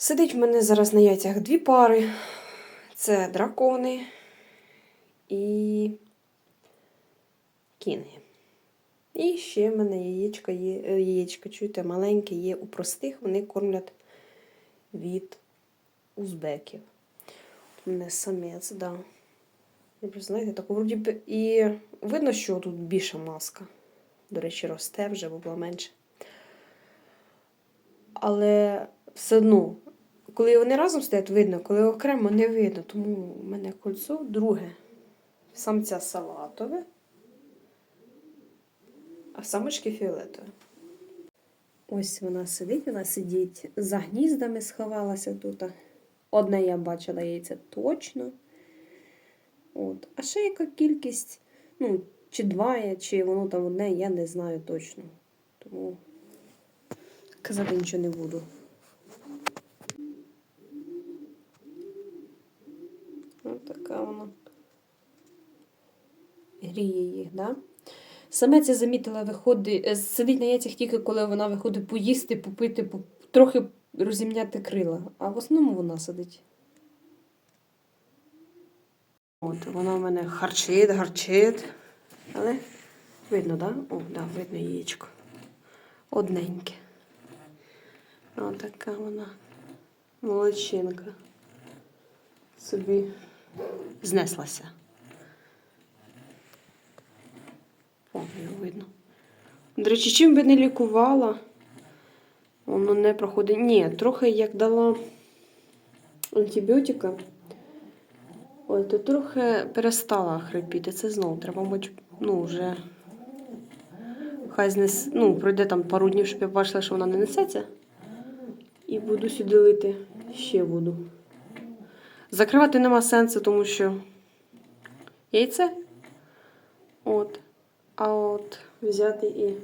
Сидить в мене зараз на яйцях дві пари. Це дракони і кінги. І ще в мене яєчка є, е, яєчка, чуєте, маленьке є у простих, вони кормлять від узбеків. У мене самець, да. Ви просто знаєте, так вроді б і видно, що тут більша маска. До речі, росте вже, бо була менше. Але все одно, коли вони разом стоять, видно, коли окремо не видно. Тому в мене кольцо друге. Самця салатове, а самочки фіолетове. Ось вона сидить, вона сидить за гніздами, сховалася тут. Одне я бачила яйце точно. От. А ще яка кількість, ну, чи два є, чи воно там одне, я не знаю точно. Тому казати нічого не буду. Ось така вона. Гріє їх, да? Самець я замітила, виходить, е, сидить на яйцях тільки коли вона виходить поїсти, попити, по- трохи розімняти крила. А в основному вона сидить. От, вона в мене харчить, гарчить. Але видно? Да? О, да, видно яєчко. Одненьке. Ось така вона молодчинка. Собі знеслася. О, його видно. До речі, чим би не лікувала, воно не проходить. Ні, трохи як дала антибіотика. Ой, то трохи перестала хрипіти. Це знову треба, мабуть, ну, вже. Хай знес, ну, пройде там пару днів, щоб я бачила, що вона не несеться. І буду сюди лити ще воду. Закривати нема сенсу, тому що яйце. От. А от взяти і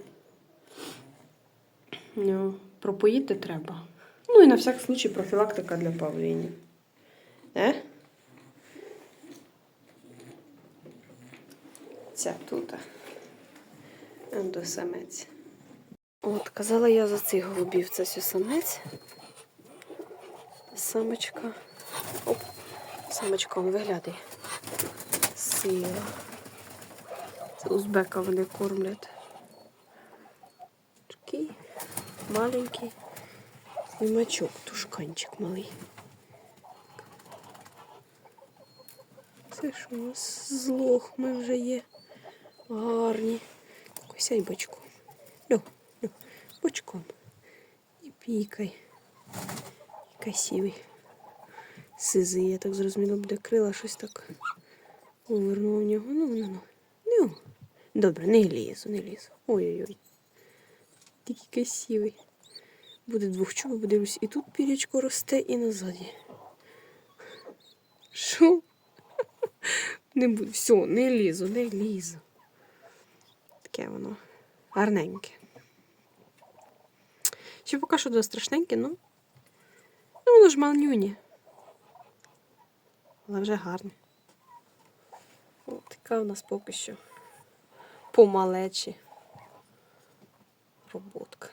ну, пропоїти треба. Ну і на всяк случай профілактика для павлінів. Е? Ця тут. До. От, казала я за цих голубів. Це самець. Самочка. Оп, самочка он виглядає. Сила. Це узбека вони кормлять. Такий маленький. Знімачок, тушканчик малий. Це ж у нас з лохми вже є. Гарні. Косяй бочком. Льо, льо, бочком. І пікай. Красивий. Сизий, я так зрозуміла, буде крила щось так. Повернула в нього. Ну, ну, ну. Ну. Добре, не лізу, не лізу. Ой-ой-ой. Такий красивий. Буде двохчубо, подивлюсь, і тут пірячко росте, і назаді. Що? Не буду. Все, не лізу, не лізу. Таке воно гарненьке. Ще поки що дуже страшненьке, ну. Ну, воно ж малнюні. Але вже гарне. О, така у нас поки що помалечі роботка.